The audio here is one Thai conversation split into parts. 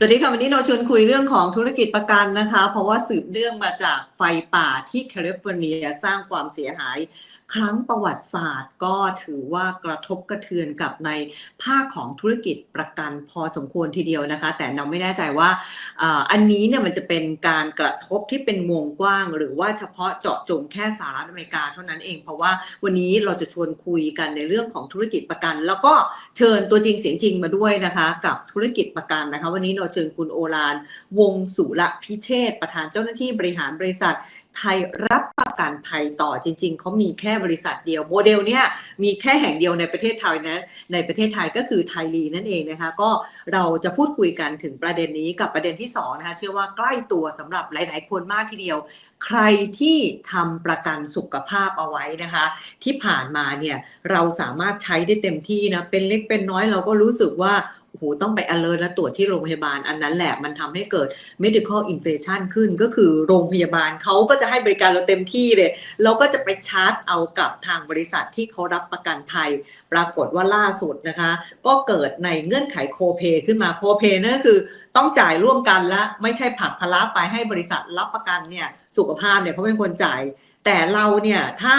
สวัสดีค่ะวันนี้เราชวนคุยเรื่องของธุรกิจประกันนะคะ เพราะว่าสืบเนื่องมาจากไฟป่าที่แคลิฟอร์เนียสร้างความเสียหายครั้งประวัติศาสตร์ก็ถือว่ากระทบกระเทือนกับในภาคของธุรกิจประกันพอสมควรทีเดียวนะคะ แต่เราไม่แน่ใจว่าอันนี้เนี่ยมันจะเป็นการกระทบที่เป็นวงกว้าง หรือว่าเฉพาะเจาะจงแค่สหรัฐอเมริกาเท่านั้นเอง เพราะว่าวันนี้เราจะชวนคุยกันในเรื่องของธุรกิจประกัน แล้วก็เชิญตัวจริงเสียงจริงมาด้วยนะคะ กับธุรกิจประกันนะคะ วันนี้เราเชิญคุณโอรานวงสุรพิเชษประธานเจ้าหน้าที่บริหารบริษัท ไทยรับประกันภัยต่อจริง ๆเขามีแค่บริษัทเดียว โมเดลเนี่ยมีแค่แห่งเดียวในประเทศไทยนะในประเทศไทยก็คือไทยรีนั่นเองนะคะ ก็เราจะพูดคุยกันถึงประเด็นนี้กับประเด็นที่สองนะคะเชื่อว่าใกล้ตัวสำหรับหลาย ๆ คนมากทีเดียว ใครที่ทำประกันสุขภาพเอาไว้นะคะ ที่ผ่านมาเนี่ยเราสามารถใช้ได้เต็มที่นะเป็นเล็กเป็นน้อยเราก็รู้สึกว่า โหต้องไป alert และตรวจที่โรงพยาบาลอันนั้นแหละมันทำให้เกิด medical inflation ขึ้นก็คือโรงพยาบาลเขาก็จะให้บริการเราเต็มที่เลย เราก็จะไปชาร์จเอากับทางบริษัทที่เขารับประกันภัย ปรากฏว่าล่าสุดนะคะ ก็เกิดในเงื่อนไขโคเ a y ขึ้นมาโคเ a y นั่นก็คือต้องจ่ายร่วมกันและไม่ใช่ผักภาระไปให้บริษัทรับประกันเนี่ยสุขภาพเนี่ยเขาเป็นคนจ่าย แต่เราเนี่ยถ้า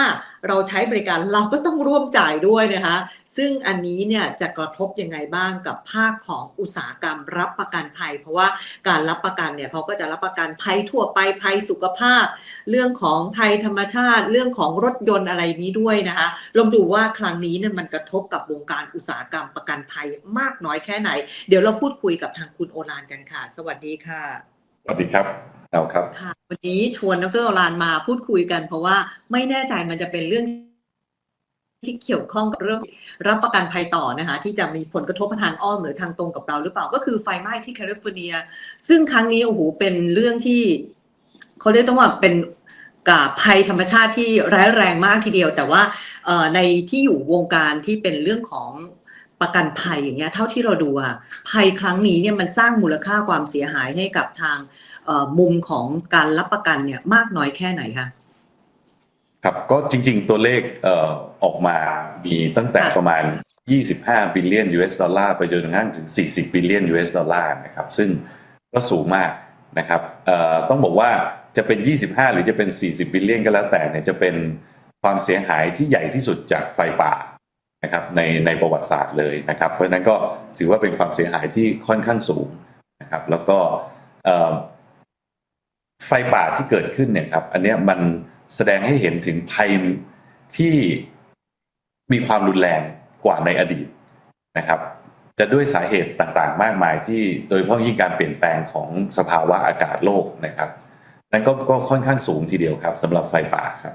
เราใช้บริการเราก็ต้องร่วมจ่ายด้วยนะคะ ซึ่งอันนี้เนี่ยจะกระทบยังไงบ้างกับภาคของอุตสาหกรรมรับประกันภัย เพราะว่าการรับประกันเนี่ยเขาก็จะรับประกันภัยทั่วไปภัยสุขภาพ เรื่องของภัยธรรมชาติ เรื่องของรถยนต์อะไรนี้ด้วยนะคะลองดูว่าครั้งนี้เนี่ยมันกระทบกับวงการอุตสาหกรรมประกันภัยมากน้อยแค่ไหน เดี๋ยวเราพูดคุยกับทางคุณโอรานกันค่ะ สวัสดีค่ะสวัสดีครับ เอาครับค่ะวันนี้ชวนดรอรานมาพูดคุยกัน เพราะว่าไม่แน่ใจมันจะเป็นเรื่องที่เกี่ยวข้องกับเรื่องรับประกันภัยต่อนะคะที่จะมีผลกระทบทางอ้อมหรือทางตรงกับเราหรือเปล่าก็คือไฟไหม้ที่แคลิฟอร์เนีย ซึ่งครั้งนี้โอ้โหเป็นเรื่องที่เขาเรียกต้องว่าเป็นกับภัยธรรมชาติที่ร้ายแรงมากทีเดียว แต่ว่าในที่อยู่วงการที่เป็นเรื่องของประกันภัยอย่างเงี้ยเท่าที่เราดูอะภัยครั้งนี้เนี่ยมันสร้างมูลค่าความเสียหายให้กับทาง มุมของการรับประกันเนี่ยมากน้อยแค่ไหนคะครับก็จริงๆ ตัวเลขเอ่อออกมามีตั้งแต่ค่ะประมาณ 25 บิลเลียน US ดอลลาร์ไปจนกระทั่งถึง 40 บิลเลียน US ดอลลาร์นะครับซึ่งก็สูงมากนะครับเอ่อต้องบอกว่าจะเป็น 25 หรือจะเป็น 40 บิลเลียนก็แล้วแต่เนี่ยจะเป็นความเสียหายที่ใหญ่ที่สุดจากไฟป่านะครับในในประวัติศาสตร์เลยนะครับเพราะฉะนั้นก็ถือว่าเป็นความเสียหายที่ค่อนข้างสูงนะครับแล้วก็เอ่อ ไฟป่าที่เกิดขึ้นเนี่ยครับ อันนี้มันแสดงให้เห็นถึงภัยที่มีความรุนแรงกว่าในอดีตนะครับ จะด้วยสาเหตุต่างๆ มากมายที่โดยเฉพาะยิ่งการเปลี่ยนแปลงของสภาวะอากาศโลกนะครับ นั่นก็ก็ค่อนข้างสูงทีเดียวครับสำหรับไฟป่าครับ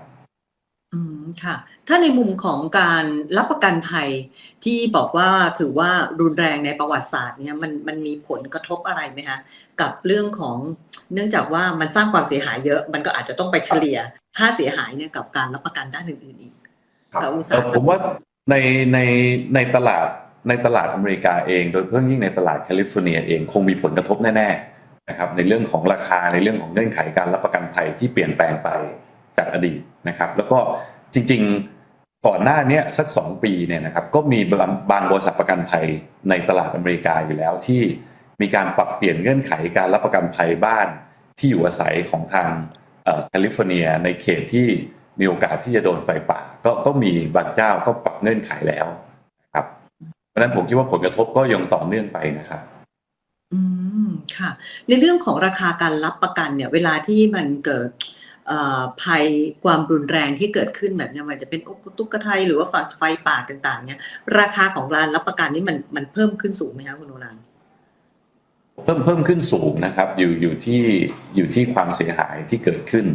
ค่ะ ถ้าในมุมของการรับประกันภัยที่บอกว่าถือว่ารุนแรงในประวัติศาสตร์เนี่ยมันมันมีผลกระทบอะไรไหมคะกับเรื่องของเนื่องจากว่ามันสร้างความเสียหายเยอะ มันก็อาจจะต้องไปเฉลี่ยค่าเสียหายเนี่ยกับการรับประกันด้านอื่นๆอีกกับอุตสาหเอ่กรอรมผมว่าในในในตลาดในตลาดอเมริกาเอง โดยเฉพาะยิ่งในตลาดแคลิฟอร์เนียเองคงมีผลกระทบแน่ๆนะครับในเรื่องของราคาในเรื่องของเงื่อนไขการรับประกันภัยที่เปลี่ยนแปลงไปจากอดีตนะครับ แล้วก็ จริง ๆ ก่อนหน้านี้สัก 2 ปีเนี่ยนะครับก็มีบางบริษัทประกันภัยในตลาดอเมริกาอยู่แล้วที่มีการปรับเปลี่ยนเงื่อนไขการรับประกันภัยบ้านที่อยู่อาศัยของทางแคลิฟอร์เนีย ในเขตที่มีโอกาสที่จะโดนไฟป่า ก็ก็มีบางเจ้าก็ปรับเงื่อนไขแล้วครับเพราะฉะนั้นผมคิดว่าผลกระทบก็ยังต่อเนื่องไปนะครับอืมค่ะ ในเรื่องของราคาการรับประกันเนี่ย เวลาที่มันเกิด ภัยความรุนแรงที่เกิดขึ้นแบบนี้มันจะเป็นอุกตุกไทยหรือว่าไฟป่าต่าง ๆ เนี่ย ราคาของร้านรับประกันนี่มันมันเพิ่มขึ้นสูงไหมคะคุณโอรานเพิ่มเพิ่มขึ้นสูงนะครับอยู่อยู่ที่อยู่ที่ความเสียหายที่เกิดขึ้น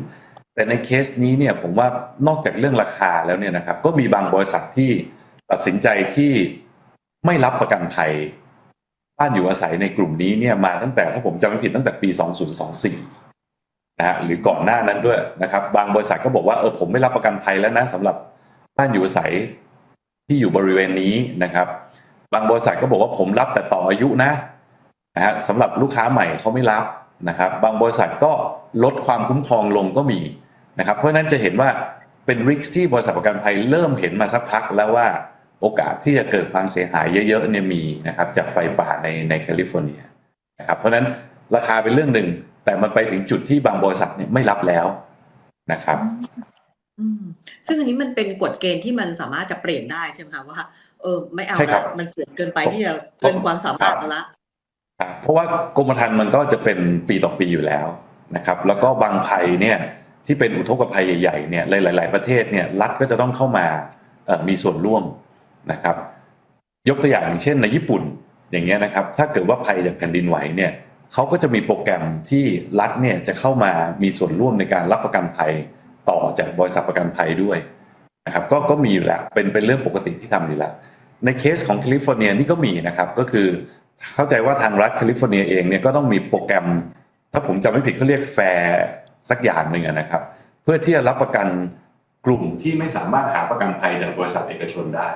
แต่ในเคสนี้เนี่ยผมว่านอกจากเรื่องราคาแล้วเนี่ยนะครับ ก็มีบางบริษัทที่ตัดสินใจที่ไม่รับประกันภัยบ้านอยู่อาศัยในกลุ่มนี้เนี่ยมาตั้งแต่ถ้าผมจำไม่ผิดตั้งแต่ปี 2024 นะฮะหรือก่อนหน้านั้นด้วยนะครับ บางบริษัทก็บอกว่าเออผมไม่รับประกันภัยแล้วนะสำหรับบ้านอยู่อาศัยที่อยู่บริเวณนี้นะครับ บางบริษัทก็บอกว่าผมรับแต่ต่ออายุนะนะฮะสำหรับลูกค้าใหม่เขาไม่รับนะครับ บางบริษัทก็ลดความคุ้มครองลงก็มีนะครับ เพราะฉะนั้นจะเห็นว่าเป็นริกที่บริษัทประกันภัยเริ่มเห็นมาสักพักแล้วว่าโอกาสที่จะเกิดความเสียหายเยอะๆเนี่ยมีนะครับจากไฟป่าในในแคลิฟอร์เนียนะครับเพราะฉะนั้นราคาเป็นเรื่องหนึ่ง แต่มันไปถึงจุดที่บางบริษัทเนี่ยไม่รับแล้วนะครับอืมซึ่งอันนี้มันเป็นกฎเกณฑ์ที่มันสามารถจะเปลี่ยนได้ใช่ไหมคะว่าเออไม่เอาใช่ครัละบมันเสื่อมเกินไปที่จะเกินความสามารถเราละครับเพราะว่ากรมธรรม์มันก็จะเป็นปีต่อปีอยู่แล้วนะครับ แล้วก็บางภัยเนี่ยที่เป็นอุทกภัยใหญ่ๆเนี่ยหลาย ๆ ประเทศเนี่ยรัฐก็จะต้องเข้ามาเอ่อมีส่วนร่วมนะครับ ยกตัวอย่างอย่างเช่นในญี่ปุ่นอย่างเงี้ยนะครับ ถ้าเกิดว่าภัยจากแผ่นดินไหวเนี่ย เขาก็จะมีโปรแกรมที่รัฐเนี่ยจะเข้ามามีส่วนร่วมในการรับประกันภัยต่อจากบริษัทประกันภัยด้วยนะครับก็ก็มีอยู่แล้วเป็นเป็นเรื่องปกติที่ทำอยู่แล้วในเคสของแคลิฟอร์เนียนี่ก็มีนะครับก็คือเข้าใจว่าทางรัฐแคลิฟอร์เนียเองเนี่ยก็ต้องมีโปรแกรม ถ้าผมจำไม่ผิดเขาเรียกแฟร์สักอย่างหนึ่งนะครับ เพื่อที่จะรับประกันกลุ่มที่ไม่สามารถหาประกันภัยจากบริษัทเอกชนได้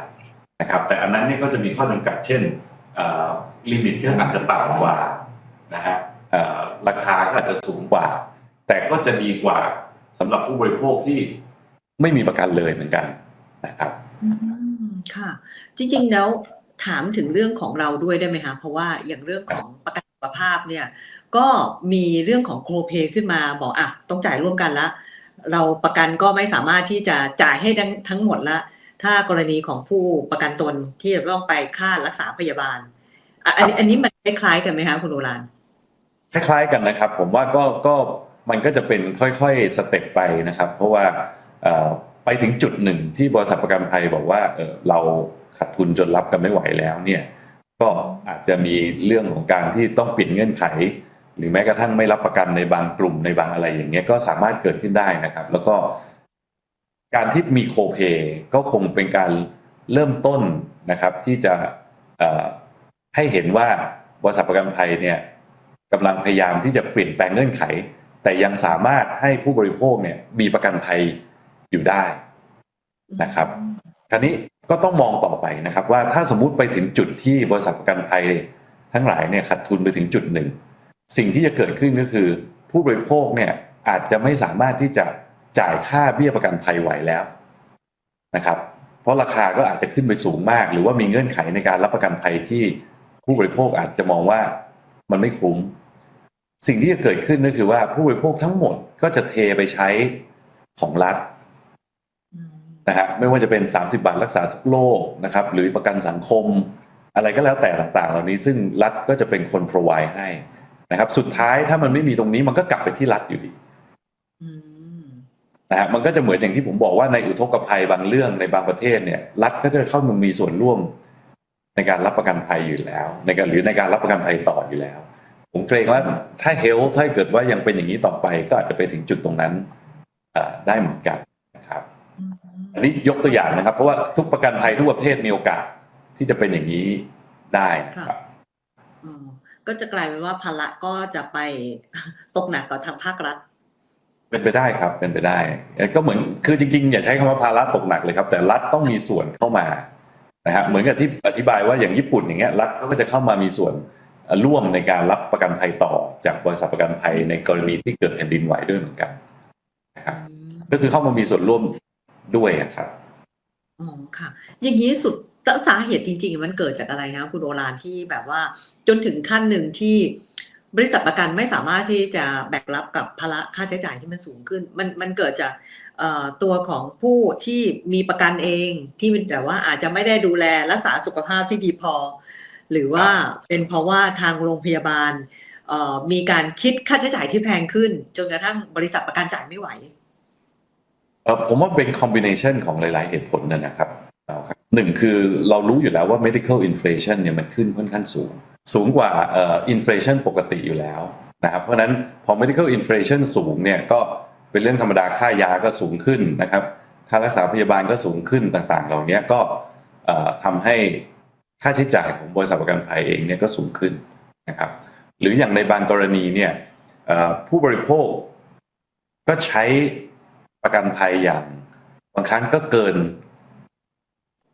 นะครับแต่อันนั้นเนี่ยก็จะมีข้อจำกัดเช่นลิมิตก็อาจจะต่ำกว่า ราคาก็อาจจะสูงกว่า แต่ก็จะดีกว่าสำหรับผู้บริโภคที่ไม่มีประกันเลยเหมือนกันนะครับค่ะ จริงๆแล้วถามถึงเรื่องของเราด้วยได้ไหมคะเพราะว่าอย่างเรื่องของประกันสุขภาพเนี่ยก็มีเรื่องของโครเพขึ้นมาบอกอะต้องจ่ายร่วมกันละเราประกันก็ไม่สามารถที่จะจ่ายให้ทั้งทั้งหมดละ ถ้ากรณีของผู้ประกันตนที่จะต้องไปค่ารักษาพยาบาลอันนี้อันนี้มันคล้ายๆกันไหมคะคุณโอราน คล้าย ๆกันนะครับ ผมว่าก็ก็มันก็จะเป็นค่อยๆสเต็ปไปนะครับ เพราะว่าไปถึงจุดหนึ่งที่บริษัทประกันภัยบอกว่าเเราขาดทุนจนรับกันไม่ไหวแล้วเนี่ยก็อาจจะมีเรื่องของการที่ต้องเปลี่ยนเงื่อนไข หรือแม้กระทั่งไม่รับประกันในบางกลุ่มในบางอะไรอย่างเงี้ยก็สามารถเกิดขึ้นได้นะครับ แล้วก็ การที่มีโคเพก็คงเป็นการเริ่มต้นนะครับ ที่จะให้เห็นว่าบริษัทประกันภัยเนี่ย กำลังพยายามที่จะเปลี่ยนแปลงเงื่อนไข แต่ยังสามารถให้ผู้บริโภคเนี่ยมีประกันภัยอยู่ได้นะครับคราวนี้ก็ต้องมองต่อไปนะครับ ว่าถ้าสมมุติไปถึงจุดที่บริษัทประกันภัยทั้งหลายเนี่ยขาดทุนไปถึงจุดหนึ่ง สิ่งที่จะเกิดขึ้นก็คือ ผู้บริโภคเนี่ยอาจจะไม่สามารถที่จะจ่ายค่าเบี้ยประกันภัยไหวแล้วนะครับ เพราะราคาก็อาจจะขึ้นไปสูงมาก หรือว่ามีเงื่อนไขในการรับประกันภัยที่ผู้บริโภคอาจจะมองว่ามันไม่คุ้ม สิ่งที่จะเกิดขึ้นก็คือว่าผู้บริโภคทั้งหมดก็จะเทไปใช้ของรัฐอืมนะฮะไม่ว่าจะเป็น 30 บาทรักษาทุกโรคนะครับหรือประกันสังคม อะไรก็แล้วแต่ต่างๆ เหล่านี้ซึ่งรัฐก็จะเป็นคน provide ให้นะครับ สุดท้ายถ้ามันไม่มีตรงนี้มันก็กลับไปที่รัฐอยู่ดีนะฮะมันก็จะเหมือนอย่างที่ผมบอกว่าในอุทกภัยบางเรื่องในบางประเทศเนี่ย รัฐก็จะเข้ามามีส่วนร่วมในการรับประกันภัยอยู่แล้วในการหรือในการรับประกันภัยต่ออยู่แล้ว ผมเกรงว่าถ้าเฮลถ้าเกิดว่ายังเป็นอย่างนี้ต่อไป ก็อาจจะไปถึงจุดตรงนั้นเอ่อได้เหมือนกันนะครับอืมอันนี้ยกตัวอย่างนะครับ เพราะว่าทุกประกันภัยทุกประเภทมีโอกาสที่จะเป็นอย่างนี้ได้นะครับอ๋อก็จะกลายเป็นว่าภาระก็จะไปตกหนักกับทางภาครัฐ เป็นไปได้ครับเป็นไปได้เอ่อก็เหมือนคือจริงๆ อย่าใช้คำว่าภาระตกหนักเลยครับ แต่รัฐต้องมีส่วนเข้ามานะฮะเหมือนกับที่อธิบายว่าอย่างญี่ปุ่นอย่างเงี้ยรัฐก็จะเข้ามามีส่วนเอ่อ ร่วมในการรับประกันภัยต่อจากบริษัทประกันภัยในกรณีที่เกิดแผ่นดินไหวด้วยเหมือนกันนะครับก็คือเข้ามามีส่วนร่วมด้วยนะครับอ๋อค่ะ อย่างนี้สุดสาเหตุจริงๆ มันเกิดจากอะไรนะคุณโอรานที่แบบว่า จนถึงขั้นหนึ่งที่บริษัทประกันไม่สามารถที่จะแบกรับกับภาระค่าใช้จ่ายที่มันสูงขึ้น มันมันเกิดจากเอ่อตัวของผู้ที่มีประกันเองที่แต่ว่าอาจจะไม่ได้ดูแลรักษาสุขภาพที่ดีพอ หรือว่าเป็นเพราะว่าทางโรงพยาบาลเอ่อมีการคิดค่าใช้จ่ายที่แพงขึ้น จนกระทั่งบริษัทประกันจ่ายไม่ไหวเอ่อผมว่าเป็นคอมบิเนชันของหลาย ๆ เหตุผลนะนะครับเอาครับหนึ่งคือเรารู้อยู่แล้วว่า medical inflation เนี่ยมันขึ้นค่อนข้างสูง สูงกว่าเอ่อ inflation ปกติอยู่แล้วนะครับเพราะฉะนั้นพอ medical inflation สูงเนี่ยก็เป็นเรื่องธรรมดาค่ายาก็สูงขึ้นนะครับค่ารักษาพยาบาลก็สูงขึ้นต่าง ๆ เหล่านี้ก็เอ่อทำให้ ค่าใช้จ่ายของบริษัทประกันภัยเองเนี่ยก็สูงขึ้นนะครับ หรืออย่างในบางกรณีเนี่ยเอ่อผู้บริโภคก็ใช้ประกันภัยอย่างบางครั้งก็เกิน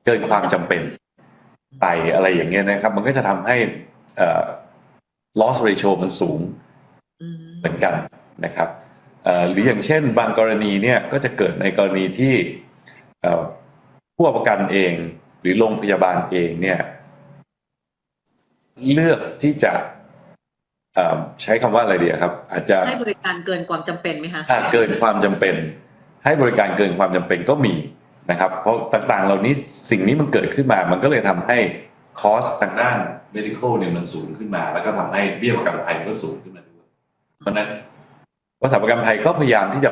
เกินความจำเป็นไตอะไรอย่างเงี้ยนะครับ มันก็จะทำให้เอ่อ loss ratio มันสูงอืมเหมือนกันนะครับเอ่อหรืออย่างเช่น บางกรณีเนี่ยก็จะเกิดในกรณีที่เอ่อผู้ประกันเอง หรือโรงพยาบาลเองเนี่ย เลือกที่จะอ่อใช้คำว่าอะไรดีอะครับ อาจจะให้บริการเกินความจำเป็นไหมคะถ้าเกินความจำเป็น ให้บริการเกินความจำเป็นก็มีนะครับ เพราะต่างๆ เหล่านี้สิ่งนี้มันเกิดขึ้นมา มันก็เลยทำให้คอสทางด้าน medical เนี่ยมันสูงขึ้นมา แล้วก็ทำให้เบี้ยประกันภัยก็สูงขึ้นมาด้วยเพราะฉะนั้นบริษัทประกันภัยก็พยายามที่จะ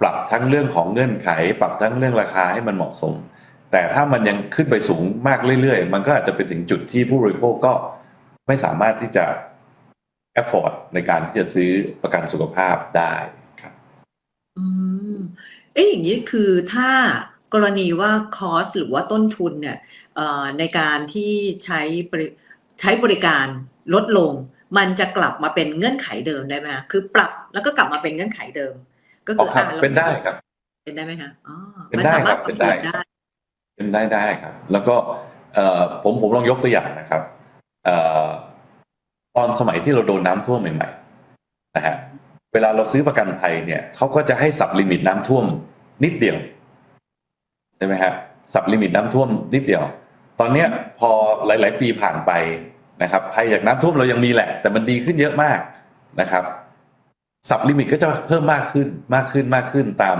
ปรับทั้งเรื่องของเงื่อนไข ปรับทั้งเรื่องราคาให้มันเหมาะสม แต่ถ้ามันยังขึ้นไปสูงมากเรื่อยๆ มันก็อาจจะไปถึงจุดที่ผู้บริโภคก็ ไม่สามารถที่จะ afford ในการที่จะซื้อประกันสุขภาพได้ครับอืมเอ๊ะอย่างนี้คือถ้ากรณีว่าคอสหรือว่าต้นทุนเนี่ยเอ่อในการที่ใช้บริใช้บริการลดลง มันจะกลับมาเป็นเงื่อนไขเดิมได้ไหมคะคือปรับแล้วก็กลับมาเป็นเงื่อนไขเดิม ก็อ๋อคือครับอ่าราเป็นได้ครับ เป็นได้ไหมคะอ๋อเป็นได้มัสามารถครับเป็นได้ปรับได้ เป็นได้ได้ครับ แล้วก็เอ่อผมผมลองยกตัวอย่างนะครับเอ่อ ตอนสมัยที่เราโดนน้ำท่วมใหม่ๆนะฮะเวลาเราซื้อประกันภัยเนี่ยเขาก็จะให้สับลิมิตน้ำท่วมนิดเดียวใช่ไหมฮะสับลิมิตน้ำท่วมนิดเดียว ตอนเนี้ยพอหลาย ๆ ปีผ่านไปนะครับภัยจากน้ำท่วมเรายังมีแหละ แต่มันดีขึ้นเยอะมากนะครับ สับลิมิตก็จะเพิ่มมากขึ้นมากขึ้นมากขึ้นตาม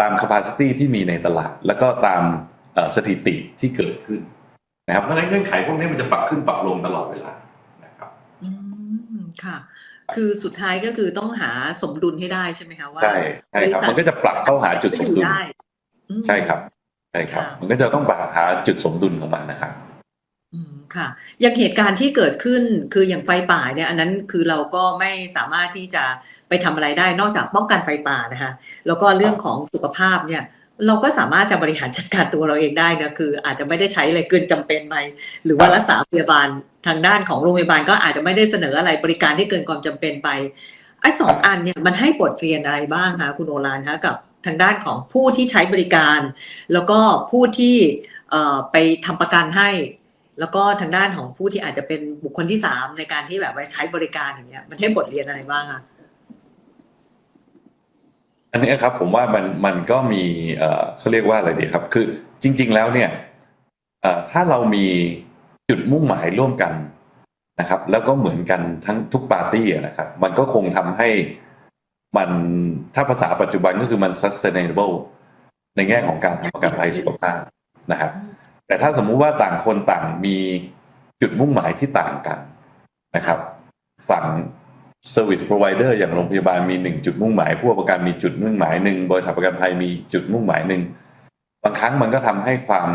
ตาม capacity ที่มีในตลาด แล้วก็ตามสถิติที่เกิดขึ้น นะครับเพราะฉะนั้นเงื่อนไขพวกนี้มันจะปรับขึ้นปรับลงตลอดเวลานะครับอืมค่ะ คือสุดท้ายก็คือต้องหาสมดุลให้ได้ใช่ไหมคะว่าใช่ใช่ครับ มันก็จะปรับเข้าหาจุดสมดุลได้อืมใช่ครับใช่ครับค่ะมันก็จะต้องปรับหาจุดสมดุลของมันนะครับอืมค่ะ อย่างเหตุการณ์ที่เกิดขึ้นคืออย่างไฟป่าเนี่ย อันนั้นคือเราก็ไม่สามารถที่จะไปทำอะไรได้นอกจากป้องกันไฟป่านะคะ แล้วก็เรื่องของสุขภาพเนี่ย เราก็สามารถจะบริหารจัดการตัวเราเองได้นะคือ อาจจะไม่ได้ใช้อะไรเกินจำเป็นไปหรือว่ารักษาพยาบาลทางด้านของโรงพยาบาลก็อาจจะไม่ได้เสนออะไรบริการที่เกินความจำเป็นไปไอ้สองอันเนี่ยมันให้บทเรียนอะไรบ้างคะคุณโอรานคะกับทางด้านของผู้ที่ใช้บริการ แล้วก็ผู้ที่ไปทำประกันให้ แล้วก็ทางด้านของผู้ที่อาจจะเป็นบุคคลที่สามในการที่แบบว่าใช้บริการอย่างเงี้ยมันให้บทเรียนอะไรบ้างอะ อันนี้ครับผมว่ามันมันก็มีเขาเรียกว่าอะไรดีครับ คือจริง ๆ แล้วเนี่ยถ้าเรามีจุดมุ่งหมายร่วมกันนะครับ แล้วก็เหมือนกันทั้งทุกปาร์ตี้นะครับ มันก็คงทำให้มันถ้าภาษาปัจจุบันก็คือมัน sustainable ในแง่ของการทำประกันภัยสุขภาพนะครับ แต่ถ้าสมมุติว่าต่างคนต่างมีจุดมุ่งหมายที่ต่างกันนะครับ ฝั่ง Service Provider อย่างโรงพยาบาลมีหนึ่งจุดมุ่งหมาย ผู้ประกันมีจุดมุ่งหมายหนึ่งบริษัทประกันภัยมีจุดมุ่งหมายหนึ่งบางครั้งมันก็ทำให้ความ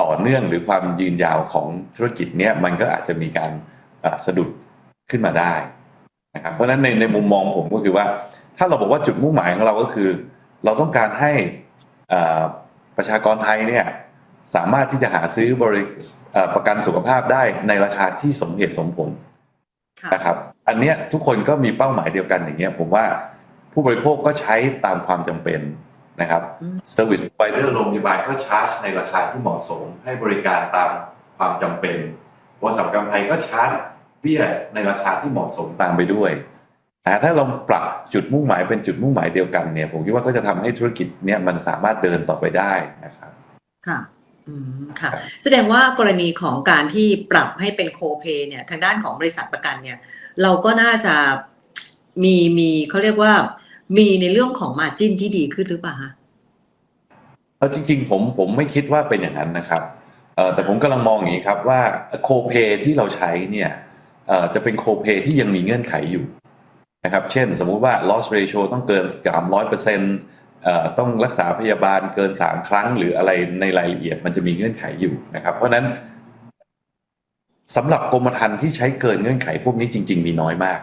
ต่อเนื่องหรือความยืนยาวของธุรกิจเนี้ยมันก็อาจจะมีการสะดุดขึ้นมาได้นะครับเพราะฉะนั้นในในมุมมองผมก็คือว่า ถ้าเราบอกว่าจุดมุ่งหมายของเราก็คือ เราต้องการให้ประชากรไทยเนี่ยสามารถที่จะหาซื้อบริประกันสุขภาพได้ในราคาที่สมเหตุสมผล นะครับ อันเนี้ยทุกคนก็มีเป้าหมายเดียวกันอย่างเงี้ยผมว่าผู้บริโภคก็ใช้ตามความจำเป็นนะครับอืม Service Provider โรงพยาบาลก็ชาร์จในราคาที่เหมาะสมให้บริการตามความจำเป็นบริษัทประกันภัยก็ชาร์จเบี้ยในราคาที่เหมาะสมตามไปด้วยนะถ้าเราปรับจุดมุ่งหมายเป็นจุดมุ่งหมายเดียวกันเนี่ยผมคิดว่าก็จะทำให้ธุรกิจเนี่ยมันสามารถเดินต่อไปได้นะครับ ค่ะอืม ค่ะ แสดงว่ากรณีของการที่ปรับให้เป็นโคเ a y เนี่ย ทางด้านของบริษัทประกันเนี่ย เราก็น่าจะมีมีเขาเรียกว่า มีในเรื่องของมาจิ้นที่ดีขึ้นหรือเปล่าคะเอาจริง ๆ ผมผมไม่คิดว่าเป็นอย่างนั้นนะครับแต่ผมกำลังมองอย่างนี้ครับว่าโคเ a y ที่เราใช้เนี่ยจะเป็นโคเ a y ที่ยังมีเงื่อนไขอยู่นะครับ เช่น สมมุติว่า loss ratio ต้องเกิน300%เอ่อ ต้องรักษาพยาบาลเกิน 3 ครั้ง หรืออะไรในรายละเอียดมันจะมีเงื่อนไขอยู่นะครับ เพราะฉะนั้นสำหรับกรมธรรม์ที่ใช้เกินเงื่อนไขพวกนี้จริง ๆ มีน้อยมาก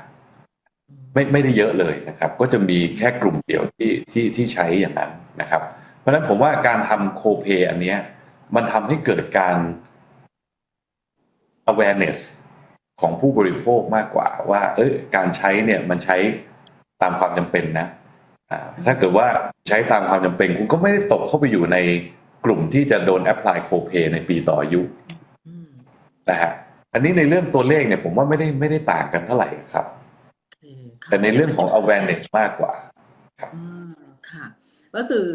ไม่ไม่ได้เยอะเลยนะครับ ก็จะมีแค่กลุ่มเดียวที่ที่ที่ใช้อย่างนั้นนะครับ เพราะฉะนั้นผมว่าการทำโคเ a y อันเนี้ยมันทำให้เกิดการ awareness ของผู้บริโภคมากกว่าว่า เอยการใช้เนี่ยมันใช้ตามความจำเป็นนะ ถ้าเกิดว่าใช้ตามความจำเป็น คุณก็ไม่ได้ตกเข้าไปอยู่ในกลุ่มที่จะโดน apply โคเ a y ในปีต่ออายุอืมนะฮะอันนี้ในเรื่องตัวเลขเนี่ยผมว่าไม่ได้ไม่ได้ต่างกันเท่าไหร่ครับโอเคค่ะแต่ในเรื่องของ awareness มากกว่าอืมค่ะ ก็คือ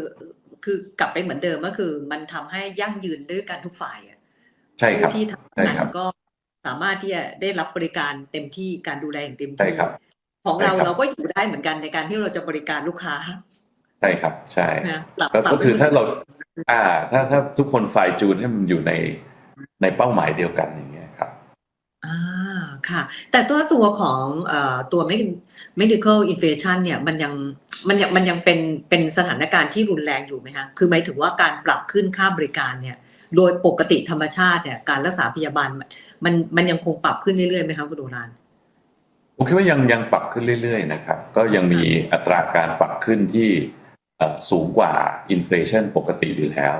คือกลับไปเหมือนเดิมก็คือมันทำให้ยั่งยืนด้วยกันทุกฝ่ายอะใช่ครับผู้ที่ทำใช่งานครับก็สามารถที่จะได้รับบริการเต็มที่การดูแลอย่างเต็มใช่ที่ครับ ของเราใช่ครับเราก็อยู่ได้เหมือนกันในการที่เราจะบริการลูกค้า ใช่ครับใช่นะปรับก็ปรับก็คือถ้าเราอ่า ถ้าถ้าทุกคนไฟล์จูนให้มันอยู่ในในเป้าหมายเดียวกันอย่างเงี้ยครับอ่าค่ะ แต่ตัวตัวของเอ่อตัว med- medical inflation เนี่ยมันยังมันยังมันยังเป็นเป็นสถานการณ์ที่รุนแรงอยู่ไหมคะคือหมายถึงว่าการปรับขึ้นค่าบริการเนี่ย โดยปกติธรรมชาติเนี่ยการรักษาพยาบาลมันมันมันยังคงปรับขึ้นเรื่อยๆไหมคะคุณโดราน ผมคิดว่ายังยังปรับขึ้นเรื่อยๆนะครับ ก็ยังมีอัตราการปรับขึ้นที่เอ่อสูงกว่าอินฟลชันปกติอยู่แล้ว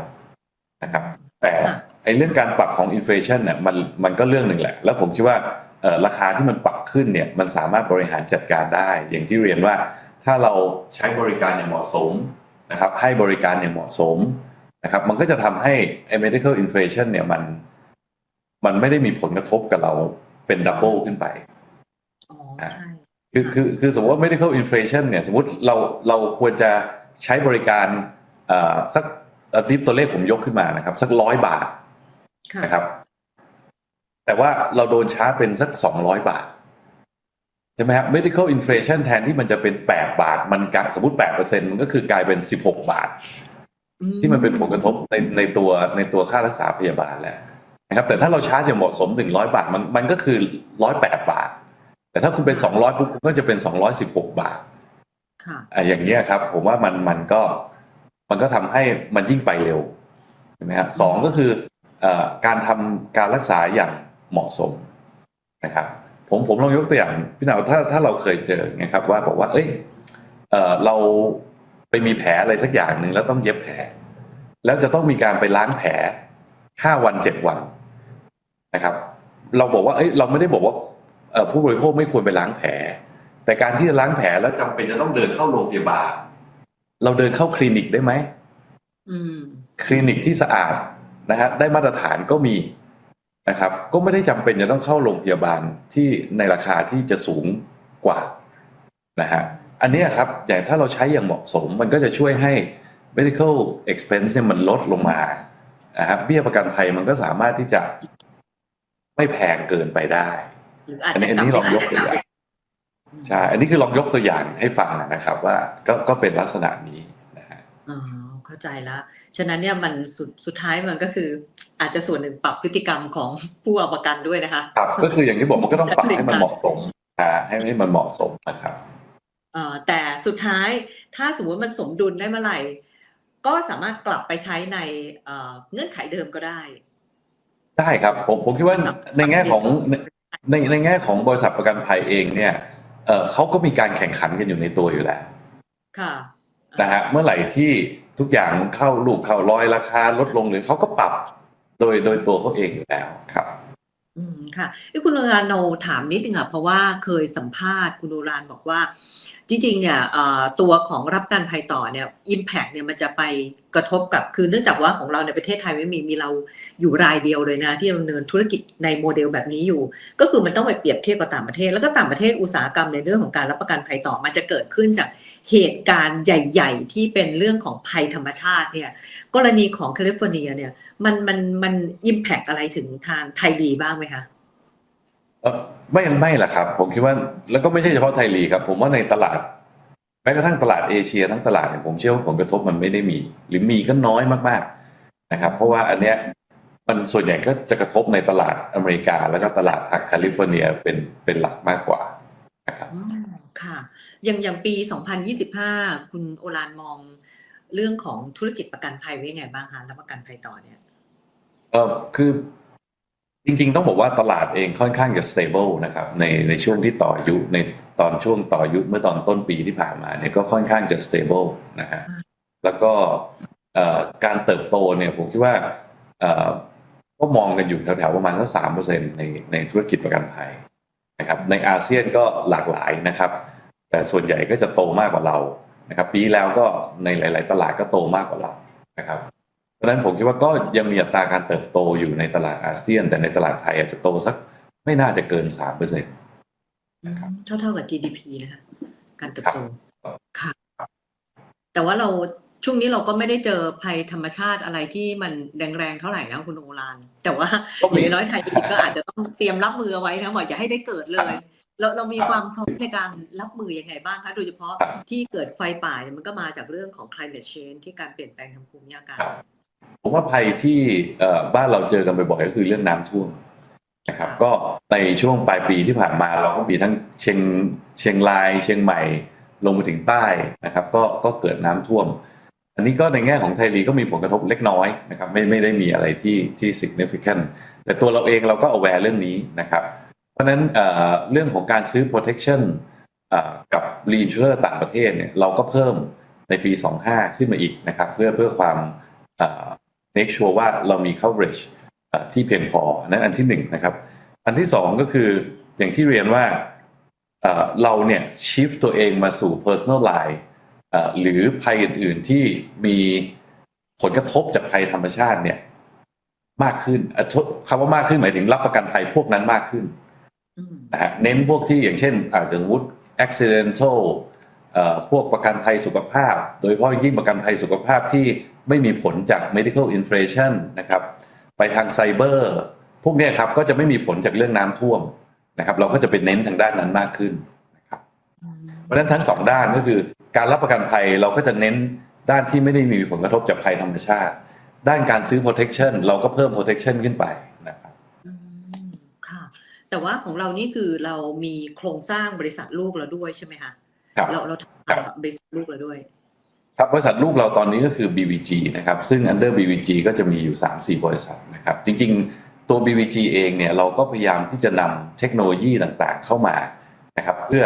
นะครับ แต่ค่ะไอ้เรื่องการปรับของอินฟลชันเนี่ยมันมันก็เรื่องหนึ่งแหละ แล้วผมคิดว่าเอ่อราคาที่มันปรับขึ้นเนี่ยมันสามารถบริหารจัดการได้ อย่างที่เรียนว่าถ้าเราใช้บริการอย่างเหมาะสมนะครับให้บริการอย่างเหมาะสมนะครับมันก็จะทำให้ไอ้ medical inflation เนี่ยมันมันไม่ได้มีผลกระทบกับเราเป็นดับเบิลขึ้นไปอ๋อ ใช่คือคือคือสมมติว่า medical inflation เนี่ยสมมติเราเราควรจะใช้บริการเอ่อสักเอ่อดิฟตัวเลขผมยกขึ้นมานะครับ สักร้อยบาทค่ะนะครับ แต่ว่าเราโดนช้าเป็นสักสองร้อยบาทใช่ไหมครับ medical inflation แทนที่มันจะเป็นแปดบาท มันกลายสมมติแปดเปอร์เซ็นต์มันก็คือกลายเป็นสิบหกบาทอืที่มันเป็นผลกระทบในในตัวในตัวค่ารักษาพยาบาลแหละนะครับ แต่ถ้าเราชาร์จอย่างเหมาะสมหนึ่งร้อยบาทมันมันก็คือร้อยแปดบาท แต่ถ้าคุณเป็นสองร้อยปุ๊บคุณก็จะเป็นสองร้อยสิบหกบาทค่ะอะอย่างเงี้ยครับ ผมว่ามันมันก็มันก็ทำให้มันยิ่งไปเร็วใช่ไหมครับสองก็คือเอ่อการทำการรักษาอย่างเหมาะสมนะครับผมผมลองยกตัวอย่างพี่หนาวถ้าถ้าเราเคยเจอไงครับว่าบอกว่า เอ้ยเอ่อเราไปมีแผลอะไรสักอย่างหนึ่งแล้วต้องเย็บแผล แล้วจะต้องมีการไปล้างแผลห้าวันเจ็ดวันนะครับ เราบอกว่าเอ้ยเราไม่ได้บอกว่าเอ่อ ผู้บริโภคไม่ควรไปล้างแผล แต่การที่จะล้างแผลแล้วจำเป็นจะต้องเดินเข้าโรงพยาบาล เราเดินเข้าคลินิกได้ไหมอืมคลินิกที่สะอาดนะฮะได้มาตรฐานก็มีนะครับ ก็ไม่ได้จำเป็นจะต้องเข้าโรงพยาบาลที่ในราคาที่จะสูงกว่านะฮะอันเนี้ยครับอย่างถ้าเราใช้อย่างเหมาะสม มันก็จะช่วยให้ medical expense เนี่ยมันลดลงมานะครับเบี้ยประกันภัยมันก็สามารถที่จะไม่แพงเกินไปได้ หรืออาจอันจะนี้อันนี้ลองยกตัวอย่างใช่อันนี้คือลองยกตัวอย่างให้ฟังนะครับ ว่าก็ก็เป็นลักษณะนี้นะฮะอ๋อเข้าใจแล้วฉะนั้นเนี่ยมันสุดสุดท้ายมันก็คือ อาจจะส่วนหนึ่งปรับพฤติกรรมของผู้เอาประกันด้วยนะคะครับก็คืออย่างที่บอกมันก็ต้องปรับให้มันเหมาะสมอ่าให้ให้มันเหมาะสมนะครับเอ่อแต่สุดท้ายถ้าสมมติมันสมดุลได้เมื่อไหร่ ก็สามารถกลับไปใช้ในเอ่อเงื่อนไขเดิมก็ได้ ได้ครับผมผมคิดว่าในแง่ของ ในในในแง่ของบริษัทประกันภัยเองเนี่ยเออเขาก็มีการแข่งขันกันอยู่ในตัวอยู่แล้วค่ะนะฮะเมื่อไหร่ที่ทุกอย่างเข้าลูกเข้ารอยราคาลดลงหรือเขาก็ปรับโดยโดยตัวเขาเองอยู่แล้วครับ อืม ค่ะเอ้ยคุณโนรานโนถามนิดนึงอะเพราะว่าเคยสัมภาษณ์คุณโนรานบอกว่า จริงๆเนี่ยตัวของรับการภัยต่อเนี่ย Impact เนี่ยมันจะไปกระทบกับคือเนื่องจากว่าของเราในประเทศไทยไม่มีมีเราอยู่รายเดียวเลยนะ ที่ดำเนินธุรกิจในโมเดลแบบนี้อยู่ ก็คือมันต้องไปเปรียบเทียบกับต่างประเทศ แล้วก็ต่างประเทศอุตสาหกรรมในเรื่องของการรับประกันภัยต่อมันจะเกิดขึ้นจากเหตุการณ์ใหญ่ ๆ ที่เป็นเรื่องของภัยธรรมชาติเนี่ยกรณีของแคลิฟอร์เนียเนี่ยมันมันมันอิมแพกอะไรถึงทางไทยรีบ้างไหมคะ ไม่ไม่ล่ะครับ ผมคิดว่าแล้วก็ไม่ใช่เฉพาะไทยลีครับ ผมว่าในตลาด แม้กระทั่งตลาดเอเชียทั้งตลาดเนี่ยผมเชื่อว่าผลกระทบมันไม่ได้มี หรือมีก็น้อยมากๆนะครับ เพราะว่าอันเนี้ยมันส่วนใหญ่ก็จะกระทบในตลาดอเมริกา แล้วก็ตลาดทางแคลิฟอร์เนียเป็นเป็นหลักมากกว่านะครับอ๋อค่ะอย่างอย่างปี 2025 คุณโอรานมองเรื่องของธุรกิจประกันภัยไว้ยังไงบ้างคะรับประกันภัยต่อเนี่ยเออคือ จริงๆ ต้องบอกว่าตลาดเองค่อนข้างจะ stable นะครับในในช่วงที่ต่ออายุในตอนช่วงต่ออายุเมื่อตอนต้นปีที่ผ่านมาเนี่ยก็ค่อนข้างจะ stable นะฮะอืมแล้วก็เอ่อการเติบโตเนี่ยผมคิดว่าเอ่อก็มองกันอยู่แถวๆประมาณสักสามเปอร์เซ็นในในธุรกิจประกันภัยนะครับในอาเซียนก็หลากหลายนะครับ แต่ส่วนใหญ่ก็จะโตมากกว่าเรานะครับปีที่แล้วก็ในหลาย ๆ ตลาดก็โตมากกว่าเรานะครับเพ ราะฉะนั้นผมคิดว่าก็ยังมีอัตราการเติบโตอยู่ในตลาดอาเซียน แต่ในตลาดไทยอาจจะโตสักไม่น่าจะเกินสามเปอร์เซ็นนะครับเท่าเท่าๆกับ GDP นะคะการเติบโตครับค่ะแต่ว่าเราช่วงนี้เราก็ไม่ได้เจอภัยธรรมชาติอะไรที่มันแรงๆเท่าไหร่นะคุณโอรานแต่ว่าก็อมีย่างน้อยไทยก็อาจจะต้องเตรียมรับมือเอาไว้นะบอกอย่าให้ได้เกิดเลยเราเรามีความพร้อมในการรับมือยังไงบ้างคะโดยเฉพาะที่เกิดไฟป่าเนี่ยมันก็มาจากเรื่องของ climate change ที่การเปลี่ยนแปลงทางภูมิอากาศครับ ผมว่าภัยที่เอ่อบ้านเราเจอกันบ่อยๆก็คือเรื่องน้ำท่วมนะครับ ก็ในช่วงปลายปีที่ผ่านมาเราก็มีทั้งเชียงเชียงราย เชียงใหม่ลงมาถึงใต้นะครับ ก็ก็เกิดน้ำท่วม อันนี้ก็ในแง่ของไทยลีก็มีผลกระทบเล็กน้อยนะครับ ไม่ไม่ได้มีอะไรที่ที่ significant แต่ตัวเราเองเราก็ aware เรื่องนี้นะครับ เพราะฉะนั้นเอ่อเรื่องของการซื้อ protection เอ่อกับ reinsurer ต่างประเทศเนี่ยเราก็เพิ่มในปี 25 ขึ้นมาอีกนะครับ เพื่อเพื่อความเอ่อ make sure ว่าเรามี coverage เอ่อที่เพียงพอนั่นอันที่หนึ่งนะครับ อันที่สองก็คืออย่างที่เรียนว่าเอ่อเราเนี่ย shift ตัวเองมาสู่ personal line เอ่อหรือภัยอื่น ๆที่มีผลกระทบจากภัยธรรมชาติเนี่ยมากขึ้นอะโทษคำว่ามากขึ้นหมายถึงรับประกันภัยพวกนั้นมากขึ้นอืมนะฮะเน้นพวกที่อย่างเช่นอาจจะสมมติ accidental เอ่อพวกประกันภัยสุขภาพ โดยเฉพาะยิ่งประกันภัยสุขภาพที่ ไม่มีผลจาก medical inflation นะครับ ไปทางไซเบอร์พวกเนี้ยครับก็จะไม่มีผลจากเรื่องน้ำท่วมนะครับ เราก็จะไปเน้นทางด้านนั้นมากขึ้นนะครับอืมเพราะฉะนั้นทั้งสองด้านก็คือ การรับประกันภัยเราก็จะเน้นด้านที่ไม่ได้มีผลกระทบจากภัยธรรมชาติ ด้านการซื้อ protection เราก็เพิ่ม protection ขึ้นไปนะครับอืมค่ะแต่ว่าของเรานี่คือเรามีโครงสร้างบริษัทลูกเราด้วยใช่ไหมคะครับเราเราทำกับบริษัทลูกเราด้วย ครับบริษัทลูกเราตอนนี้ก็คือ BVG นะครับซึ่ง under BVG ก็จะมีอยู่ 3-4 บริษัทนะครับจริงๆตัว BVG เองเนี่ยเราก็พยายามที่จะนำเทคโนโลยีต่างๆ เข้ามานะครับเพื่อ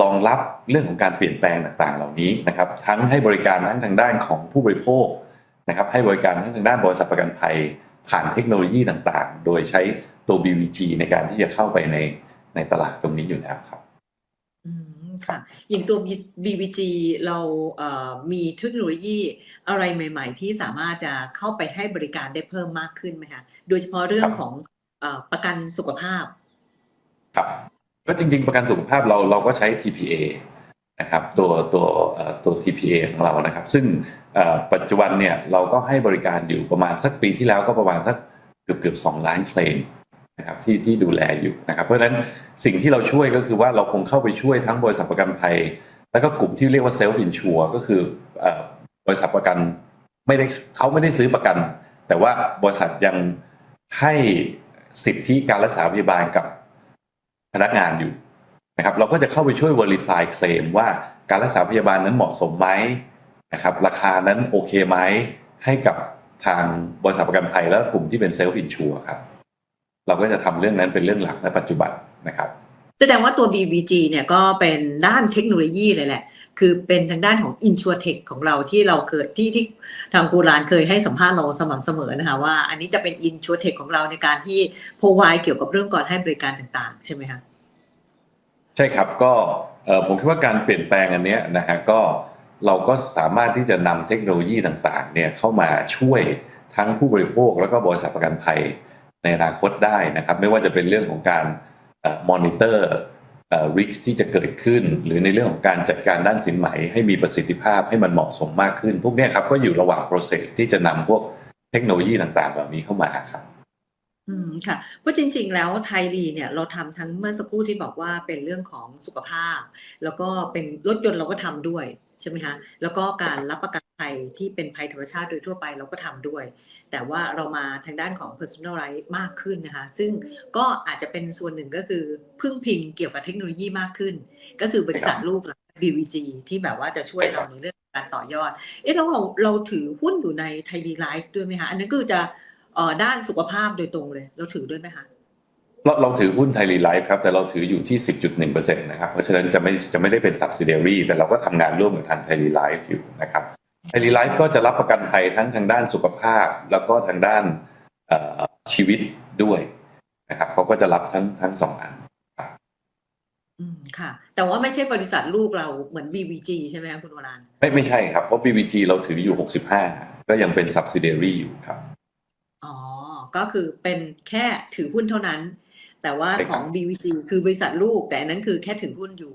รองรับเรื่องของการเปลี่ยนแปลงต่างๆ เหล่านี้นะครับทั้งให้บริการทั้งทางด้านของผู้บริโภคนะครับให้บริการทั้งทางด้านบริษัทประกันภัย ผ่านเทคโนโลยีต่างๆ โดยใช้ตัว BVG ในการที่จะเข้าไปในในตลาดตรงนี้อยู่แล้วครับ ค่ะ อย่างตัว BVG เราเมีเทคโนโลยีอะไรใหม่ ๆ ที่สามารถจะเข้าไปให้บริการได้เพิ่มมากขึ้นไหมคะ โดยเฉพาะเรื่องของอประกันสุขภาพ ครับ ก็จริง ๆ ประกันสุขภาพเราเราก็ใช้ TPA นะครับตัวตัวตัว TPA ของเรานะครับ ซึ่งปัจจุบันเนี่ยเราก็ให้บริการอยู่ประมาณสักปีที่แล้วก็ประมาณสักเกือบเกือบสองล้านเคลม นะครับที่ที่ดูแลอยู่นะครับ เพราะฉะนั้นสิ่งที่เราช่วยก็คือว่าเราคงเข้าไปช่วยทั้งบริษัทประกันภัย แล้วก็กลุ่มที่เรียกว่าเซลฟ์อินชัวก็คืออบริษัทประกันไม่ได้เขาไม่ได้ซื้อประกัน แต่ว่าบริษัทยังให้สิทธิการรักษาพยาบาลกับพนักงานอยู่นะครับ เราก็จะเข้าไปช่วย verify claim ว่าการรักษาพยาบาลนั้นเหมาะสมไหมนะครับราคานั้นโอเคไหมให้กับทางบริษัทประกันภัยและกลุ่มที่เป็น self insure ครับ เราก็จะทำเรื่องนั้นเป็นเรื่องหลักในปัจจุบันนะครับ แสดงว่าตัว BVG เนี่ยก็เป็นด้านเทคโนโลยีเลยแหละ คือเป็นทางด้านของ InsurTech ของเราที่เราเคยที่ที่ทางกูรานเคยให้สัมภาษณ์เราสม่ำเสมอนะคะว่าอันนี้จะเป็น InsurTech ของเราในการที่ provide เกี่ยวกับเรื่องก่อนให้บริการต่างๆ ใช่ไหมคะใช่ครับก็เอ่อผมคิดว่าการเปลี่ยนแปลงอันเนี้ยนะฮะก็เราก็สามารถที่จะนำเทคโนโลยีต่างๆเนี่ยเข้ามาช่วยทั้งผู้บริโภคแล้วก็บริษัทประกันภัย ในอนาคตได้นะครับ ไม่ว่าจะเป็นเรื่องของการมอนิเตอร์ริสที่จะเกิดขึ้น หรือในเรื่องของการจัดการด้านสินไหม ให้มีประสิทธิภาพให้มันเหมาะสมมากขึ้น พวกนี้ครับก็อยู่ระหว่าง process ที่จะนำพวกเทคโนโลยีต่างๆ เหล่านี้เข้ามาครับอืมค่ะเพราะจริงๆ แล้วไทยรีเนี่ยเราทำทั้งเมื่อสักครู่ที่บอกว่าเป็นเรื่องของสุขภาพ แล้วก็เป็นรถยนต์เราก็ทำด้วยใช่ไหมคะแล้วก็การรับประกัน ภัยที่เป็นภัยธรรมชาติโดยทั่วไปเราก็ทำด้วย แต่ว่าเรามาทางด้านของ personalize มากขึ้นนะคะ ซึ่งก็อาจจะเป็นส่วนหนึ่งก็คือพึ่งพิงเกี่ยวกับเทคโนโลยีมากขึ้น ก็คือบริษัทลูก BVG ที่แบบว่าจะช่วยเราในเรื่องการต่อยอด เอ๊ะแล้วเราเราถือหุ้นอยู่ในไทยรีไลฟ์ด้วยไหมคะ อันนั้นคือจะด้านสุขภาพโดยตรงเลย เราถือด้วยไหมคะเราเราถือหุ้นไทยรีไลฟ์ครับ แต่เราถืออยู่ที่ 10.1%นะครับ เพราะฉะนั้นจะไม่จะไม่ได้เป็น subsidiary แต่เราก็ทำงานร่วมกับทางไทยรีไลฟ์อยู่นะครับ ไทยรีไลฟ์ก็จะรับประกันภัยทั้งทางด้านสุขภาพ แล้วก็ทางด้านเอ่อชีวิตด้วยนะครับเขาก็จะรับทั้งทั้งสองอันอืมค่ะ แต่ว่าไม่ใช่บริษัทลูกเราเหมือน BVG ใช่ไหมคะคุณวรานต์ไม่ไม่ใช่ครับ เพราะ BBG เราถืออยู่ 65 ก็ยังเป็น subsidiary อยู่ครับ อ๋อ ก็คือเป็นแค่ถือหุ้นเท่านั้น แต่ว่าใช่ขครัอบง BVG คือบริษัทลูกแต่อันนั้นคือแค่ถือหุ้นอยู่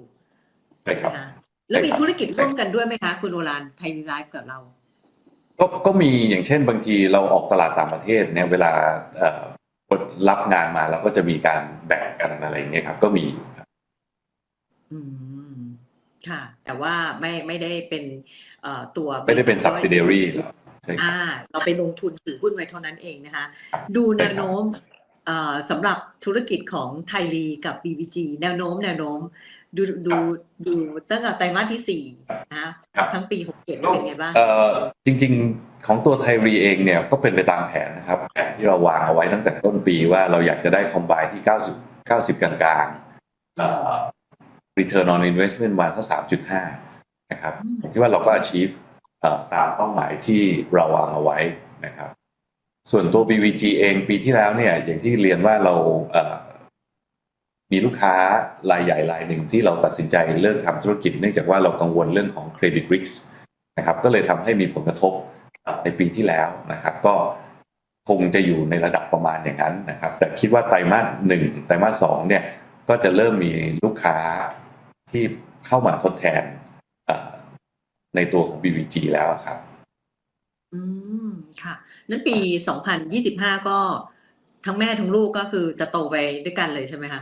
ใช่ครับไหมคะ แล้วมีใช่ครับธุรกิจร่วมกันด้วยไหมคะคุณวรานต์ไทยรีไลฟ์กับเรา ก็ก็มีอย่างเช่นบางทีเราออกตลาดต่างประเทศเนี่ยเวลาเอ่อคนรับงานมาเราก็จะมีการแบ่งกันอะไรอย่างเงี้ยครับ ก็มีอยู่ครับอืมค่ะ แต่ว่าไม่ไม่ได้เป็นเอ่อตัวไม่ได้เป็นบริษัทย่อย subsidiary หรอกใช่ครับอ่า เราไปลงทุนถือหุ้นไว้เท่านั้นเองนะคะ ดูแนวโน้มเอ่อสำหรับธุรกิจของไทยรีกับ BVG แนวโน้มแนวโน้ม ดูดูดูตั้งแต่ไตรมาสที่สี่นะครับทั้งปีหกเจ็ดเป็นไงบ้างเอ่อจริง ๆ ของตัวไทยรีเองเนี่ยก็เป็นไปตามแผนนะครับแผนที่เราวางเอาไว้ตั้งแต่ต้นปีว่าเราอยากจะได้คอมไบที่ 90 90 กลางๆเอ่อ return on investment มาสัก3.5 นะครับอืมผมคิดว่าเราก็ achieve เอ่อตามเป้าหมายที่เราวางเอาไว้นะครับ ส่วนตัว BVG เองปีที่แล้วเนี่ยอย่างที่เรียนว่าเราเอ่อ มีลูกค้ารายใหญ่รายหนึ่งที่เราตัดสินใจเลิกทำธุรกิจ เนื่องจากว่าเรากังวลเรื่องของ credit risk นะครับก็เลยทำให้มีผลกระทบในปีที่แล้วนะครับ ก็คงจะอยู่ในระดับประมาณอย่างนั้นนะครับ แต่คิดว่าไตรมาสหนึ่งไตรมาสสองเนี่ยก็จะเริ่มมีลูกค้าที่เข้ามาทดแทนในตัวของ BVG แล้วครับ อืม ค่ะ นั้นปี 2025 ก็ทั้งแม่ทั้งลูกก็คือจะโตไปด้วยกันเลยใช่ไหมคะ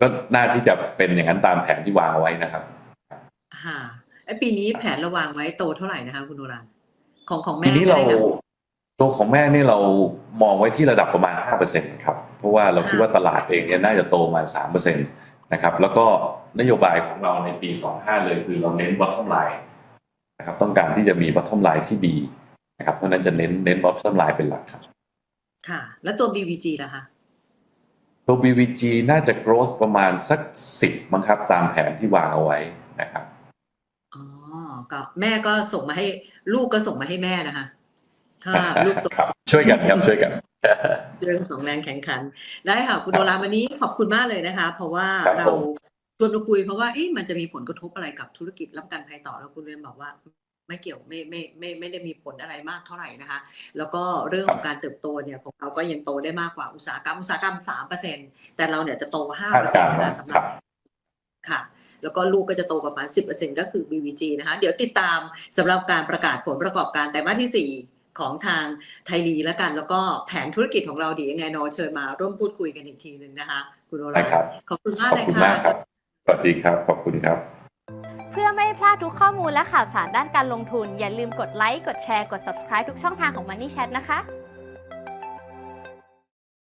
ก็น่าที่จะเป็นอย่างนั้นตามแผนที่วางเอาไว้นะครับค่ะไอปีนี้แผนระวางไว้โตเท่าไหร่นะคะคุณโนรานของของปีแม่นี้เราก็ได้ค่ะตัวของแม่นี่เรามองไว้ที่ระดับประมาณ 5%ครับ เพราะว่าเราคิดว่าตลาดเองเนี่ยน่าจะโตมา 3%นะครับ แล้วก็นโยบายของเราในปี 25 เลยคือเราเน้น bottom line นะครับต้องการที่จะมี bottom line ที่ดีนะครับ เพราะฉะนั้นจะเน้นเน้น bottom line เป็นหลักครับ ค่ะ แล้วตัว BVG ล่ะคะ ตัว BVG น่าจะ growth ประมาณสัก10มั้งครับ ตามแผนที่วางเอาไว้นะครับอ๋อก็แม่ก็ส่งมาให้ลูกก็ส่งมาให้แม่นะคะถ้าลูกโตครับช่วยกันครับช่วยกันเรื่องสองแรงแข่งขัน ได้ค่ะ คุณโนรานวันนี้ขอบคุณมากเลยนะคะ เพราะว่าครับเราผมชวนมาคุยเพราะว่าเอ๊ะมันจะมีผลกระทบอะไรกับธุรกิจรับประกันภัยต่อแล้วคุณเรียนบอกว่า ไม่เกี่ยวไม่ไม่ไม่ไม่ได้มีผลอะไรมากเท่าไหร่นะคะ แล้วก็เรื่องของการเติบโตเนี่ยของเราก็ยังโตได้มากกว่าอุตสาหกรรมอุตสาหกรรมสามเปอร์เซ็นแต่เราเนี่ยจะโตห้าคาเปดอร์เซ็นการต์ณ์นะว่าสำหครัรับบค่ะ แล้วก็ลูกก็จะโตประมาณ10%ก็คือ BVG นะคะ เดี๋ยวติดตามสำหรับการประกาศผลประกอบการไตรมาสที่4ของทางไทยลีแล้วกัน แล้วก็แผนธุรกิจของเราดียังไงโนเชิญมาร่วมพูดคุยกันอีกทีหนึ่งนะคะ คุณโอได้ราครับขอบคุณมากขอบเลยคุณค่ะมากครับ สวัสดีครับ ขอบคุณครับ เพื่อไม่ให้พลาดทุกข้อมูลและข่าวสารด้านการลงทุน อย่าลืมกดไลค์ กดแชร์ กด subscribe ทุกช่องทางของ Money Chat นะคะ